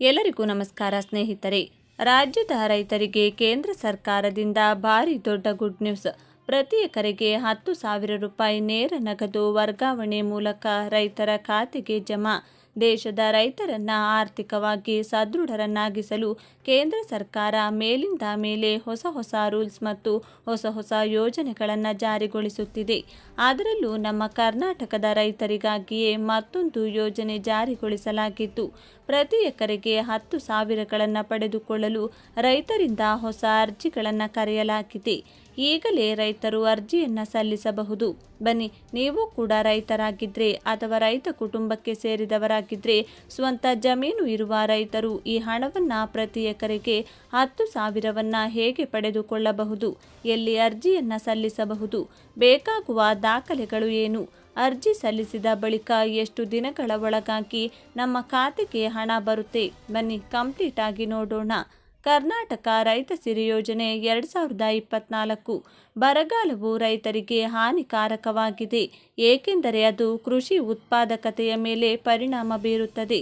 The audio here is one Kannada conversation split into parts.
ಎಲ್ಲರಿಗೂ ನಮಸ್ಕಾರ ಸ್ನೇಹಿತರೆ. ರಾಜ್ಯದ ರೈತರಿಗೆ ಕೇಂದ್ರ ಸರ್ಕಾರದಿಂದ ಭಾರಿ ದೊಡ್ಡ ಗುಡ್ ನ್ಯೂಸ್ ಪ್ರತಿ ಎಕರೆಗೆ ಹತ್ತು ಸಾವಿರ ರೂಪಾಯಿ ನೇರ ನಗದು ವರ್ಗಾವಣೆ ಮೂಲಕ ರೈತರ ಖಾತೆಗೆ ಜಮಾ. ದೇಶದ ರೈತರನ್ನ ಆರ್ಥಿಕವಾಗಿ ಸದೃಢರನ್ನಾಗಿಸಲು ಕೇಂದ್ರ ಸರ್ಕಾರ ಮೇಲಿಂದ ಮೇಲೆ ಹೊಸ ಹೊಸ ರೂಲ್ಸ್ ಮತ್ತು ಹೊಸ ಹೊಸ ಯೋಜನೆಗಳನ್ನು ಜಾರಿಗೊಳಿಸುತ್ತಿದೆ. ಅದರಲ್ಲೂ ನಮ್ಮ ಕರ್ನಾಟಕದ ರೈತರಿಗಾಗಿಯೇ ಮತ್ತೊಂದು ಯೋಜನೆ ಜಾರಿಗೊಳಿಸಲಾಗಿದ್ದು, ಪ್ರತಿ ಎಕರೆಗೆ ಹತ್ತು ಸಾವಿರಗಳನ್ನು ಪಡೆದುಕೊಳ್ಳಲು ರೈತರಿಂದ ಹೊಸ ಅರ್ಜಿಗಳನ್ನು ಕರೆಯಲಾಗಿದೆ. ಈಗಲೇ ರೈತರು ಅರ್ಜಿಯನ್ನು ಸಲ್ಲಿಸಬಹುದು. ಬನ್ನಿ, ನೀವು ಕೂಡ ರೈತರಾಗಿದ್ದರೆ ಅಥವಾ ರೈತ ಕುಟುಂಬಕ್ಕೆ ಸೇರಿದವರಾಗಿದ್ದರೆ ಸ್ವಂತ ಜಮೀನು ಇರುವ ರೈತರು ಈ ಹಣವನ್ನ ಪ್ರತಿ ಎಕರೆಗೆ ಹತ್ತು ಸಾವಿರವನ್ನ ಹೇಗೆ ಪಡೆದುಕೊಳ್ಳಬಹುದು? ಎಲ್ಲಿ ಅರ್ಜಿಯನ್ನು ಸಲ್ಲಿಸಬಹುದು? ಬೇಕಾಗುವ ದಾಖಲೆಗಳು ಏನು? ಅರ್ಜಿ ಸಲ್ಲಿಸಿದ ಬಳಿಕ ಎಷ್ಟು ದಿನಗಳ ಒಳಗಾಗಿ ನಮ್ಮ ಖಾತೆಗೆ ಹಣ ಬರುತ್ತೆ? ಬನ್ನಿ ಕಂಪ್ಲೀಟ್ ಆಗಿ ನೋಡೋಣ. ಕರ್ನಾಟಕ ರೈತ ಸಿರಿ ಯೋಜನೆ ಎರಡು ಸಾವಿರದ ಇಪ್ಪತ್ನಾಲ್ಕು. ಬರಗಾಲವು ರೈತರಿಗೆ ಹಾನಿಕಾರಕವಾಗಿದೆ. ಏಕೆಂದರೆ ಅದು ಕೃಷಿ ಉತ್ಪಾದಕತೆಯ ಮೇಲೆ ಪರಿಣಾಮ ಬೀರುತ್ತದೆ.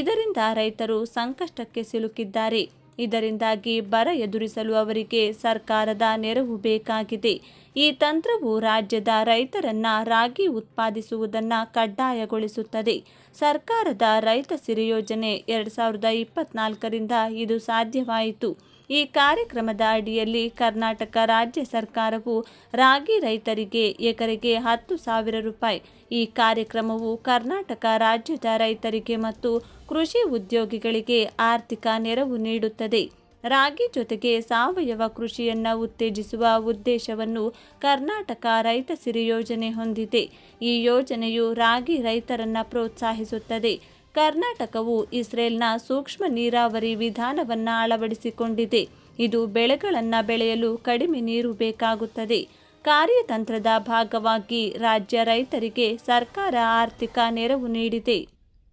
ಇದರಿಂದ ರೈತರು ಸಂಕಷ್ಟಕ್ಕೆ ಸಿಲುಕಿದ್ದಾರೆ. ಇದರಿಂದಾಗಿ ಬರ ಎದುರಿಸಲು ಅವರಿಗೆ ಸರ್ಕಾರದ ನೆರವು ಬೇಕಾಗಿದೆ. ಈ ತಂತ್ರವು ರಾಜ್ಯದ ರೈತರನ್ನ ರಾಗಿ ಉತ್ಪಾದಿಸುವುದನ್ನು ಕಡ್ಡಾಯಗೊಳಿಸುತ್ತದೆ. ಸರ್ಕಾರದ ರೈತ ಸಿರಿ ಯೋಜನೆ ಎರಡು ಸಾವಿರದ ಇಪ್ಪತ್ನಾಲ್ಕರಿಂದ ಇದು ಸಾಧ್ಯವಾಯಿತು. ಈ ಕಾರ್ಯಕ್ರಮದ ಅಡಿಯಲ್ಲಿ ಕರ್ನಾಟಕ ರಾಜ್ಯ ಸರ್ಕಾರವು ರಾಗಿ ರೈತರಿಗೆ ಎಕರೆಗೆ ಹತ್ತು ಸಾವಿರ ರೂಪಾಯಿ, ಈ ಕಾರ್ಯಕ್ರಮವು ಕರ್ನಾಟಕ ರಾಜ್ಯದ ರೈತರಿಗೆ ಮತ್ತು ಕೃಷಿ ಉದ್ಯೋಗಿಗಳಿಗೆ ಆರ್ಥಿಕ ನೆರವು ನೀಡುತ್ತದೆ. ರಾಗಿ ಜೊತೆಗೆ ಸಾವಯವ ಕೃಷಿಯನ್ನು ಉತ್ತೇಜಿಸುವ ಉದ್ದೇಶವನ್ನು ಕರ್ನಾಟಕ ರೈತ ಸಿರಿ ಯೋಜನೆ ಹೊಂದಿದೆ. ಈ ಯೋಜನೆಯು ರಾಗಿ ರೈತರನ್ನು ಪ್ರೋತ್ಸಾಹಿಸುತ್ತದೆ. ಕರ್ನಾಟಕವು ಇಸ್ರೇಲ್ನ ಸೂಕ್ಷ್ಮ ನೀರಾವರಿ ವಿಧಾನವನ್ನು ಅಳವಡಿಸಿಕೊಂಡಿದೆ. ಇದು ಬೆಳೆಗಳನ್ನು ಬೆಳೆಯಲು ಕಡಿಮೆ ನೀರು ಬೇಕಾಗುತ್ತದೆ. ಕಾರ್ಯತಂತ್ರದ ಭಾಗವಾಗಿ ರಾಜ್ಯ ರೈತರಿಗೆ ಸರ್ಕಾರ ಆರ್ಥಿಕ ನೆರವು ನೀಡಿದೆ.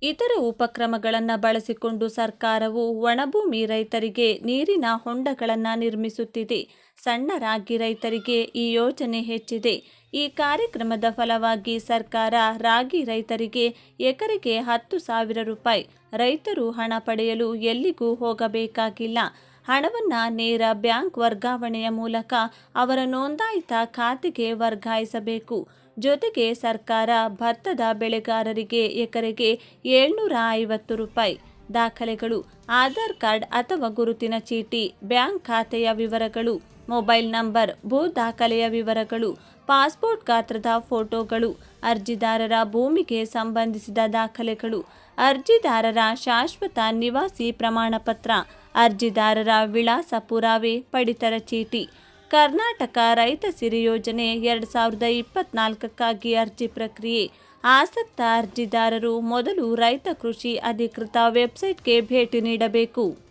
ಇತರ ಉಪಕ್ರಮಗಳನ್ನು ಬಳಸಿಕೊಂಡು ಸರ್ಕಾರವು ಒಣಭೂಮಿ ರೈತರಿಗೆ ನೀರಿನ ಹೊಂಡಗಳನ್ನು ನಿರ್ಮಿಸುತ್ತಿದೆ. ಸಣ್ಣ ರಾಗಿ ರೈತರಿಗೆ ಈ ಯೋಜನೆ ಹೆಚ್ಚಿದೆ. ಈ ಕಾರ್ಯಕ್ರಮದ ಫಲವಾಗಿ ಸರ್ಕಾರ ರಾಗಿ ರೈತರಿಗೆ ಎಕರೆಗೆ ಹತ್ತು ಸಾವಿರ ರೂಪಾಯಿ, ರೈತರು ಹಣ ಪಡೆಯಲು ಎಲ್ಲಿಗೂ ಹೋಗಬೇಕಾಗಿಲ್ಲ. ಹಣವನ್ನು ನೇರ ಬ್ಯಾಂಕ್ ವರ್ಗಾವಣೆಯ ಮೂಲಕ ಅವರ ನೋಂದಾಯಿತ ಖಾತೆಗೆ ವರ್ಗಾಯಿಸಬೇಕು. ಜೊತೆಗೆ ಸರ್ಕಾರ ಭತ್ತದ ಬೆಳೆಗಾರರಿಗೆ ಎಕರೆಗೆ ಏಳ್ನೂರ ಐವತ್ತು ರೂಪಾಯಿ ದಾಖಲೆಗಳು, ಆಧಾರ್ ಕಾರ್ಡ್ ಅಥವಾ ಗುರುತಿನ ಚೀಟಿ, ಬ್ಯಾಂಕ್ ಖಾತೆಯ ವಿವರಗಳು. ಮೊಬೈಲ್ ನಂಬರ್, ಭೂ ದಾಖಲೆಯ ವಿವರಗಳು, ಪಾಸ್ಪೋರ್ಟ್ ಗಾತ್ರದ ಫೋಟೋಗಳು, ಅರ್ಜಿದಾರರ ಭೂಮಿಗೆ ಸಂಬಂಧಿಸಿದ ದಾಖಲೆಗಳು, ಅರ್ಜಿದಾರರ ಶಾಶ್ವತ ನಿವಾಸಿ ಪ್ರಮಾಣಪತ್ರ, ಅರ್ಜಿದಾರರ ವಿಳಾಸ ಪುರಾವೆ ಪಡಿತರ ಚೀಟಿ, ಕರ್ನಾಟಕ ರೈತ ಸಿರಿ ಯೋಜನೆ ಎರಡು ಸಾವಿರದ ಇಪ್ಪತ್ನಾಲ್ಕಕ್ಕಾಗಿ ಅರ್ಜಿ ಪ್ರಕ್ರಿಯೆ, ಆಸಕ್ತ ಅರ್ಜಿದಾರರು ಮೊದಲು ರೈತ ಕೃಷಿ ಅಧಿಕೃತ ವೆಬ್ಸೈಟ್ಗೆ ಭೇಟಿ ನೀಡಬೇಕು.